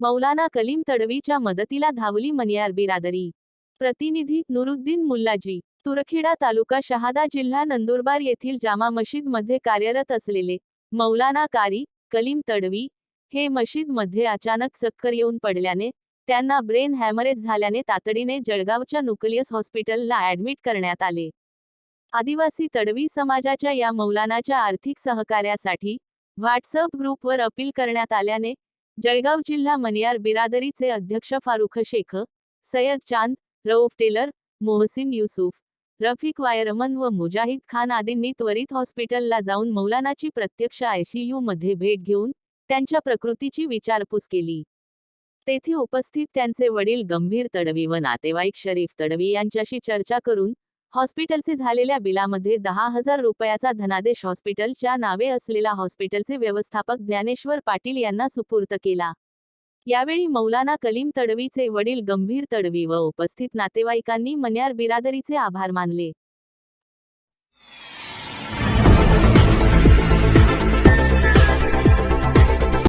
मौलाना कलीम तडवीच्या मदतीला धावली मनियार बिरादरी. प्रतिनिधी नुरुद्दीन मुल्लाजी तुरखेडा तालुका शहादा जिल्हा नंदुरबार येथील जामा मशीदमध्ये कार्यरत असलेले मौलाना कारी कलीम तडवी हे मशीदमध्ये अचानक चक्कर येऊन पडल्याने त्यांना ब्रेन हॅमरेज झाल्याने तातडीने जळगावच्या नुक्लियस हॉस्पिटलला ऍडमिट करण्यात आले. आदिवासी तडवी समाजाच्या या मौलानाच्या आर्थिक सहकार्यासाठी व्हॉट्सअप ग्रुपवर अपील करण्यात आल्याने जळगाव जिल्हा मनियार बिरादरीचे अध्यक्ष फारुख शेख सय्यद चांद रऊफ टेलर मोहसिन युसुफ रफिक वायरमन व मुजाहिद खान आदींनी त्वरित हॉस्पिटलला जाऊन मौलानाची प्रत्यक्ष आयसीयू मध्ये भेट घेऊन त्यांच्या प्रकृतीची विचारपूस केली. तेथे उपस्थित त्यांचे वडील गंभीर तडवी व नातेवाईक शरीफ तडवी यांच्याशी चर्चा करून हॉस्पिटलचे झालेल्या बिलामध्ये दहा हजार रुपयाचा धनादेश हॉस्पिटलच्या नावे असलेला हॉस्पिटलचे व्यवस्थापक ज्ञानेश्वर पाटील यांना सुपूर्त केला. यावेळी मौलाना कलीम तडवीचे वडील गंभीर तडवी व उपस्थित नातेवाईकांनी मन्यार बिरादरीचे आभार मानले.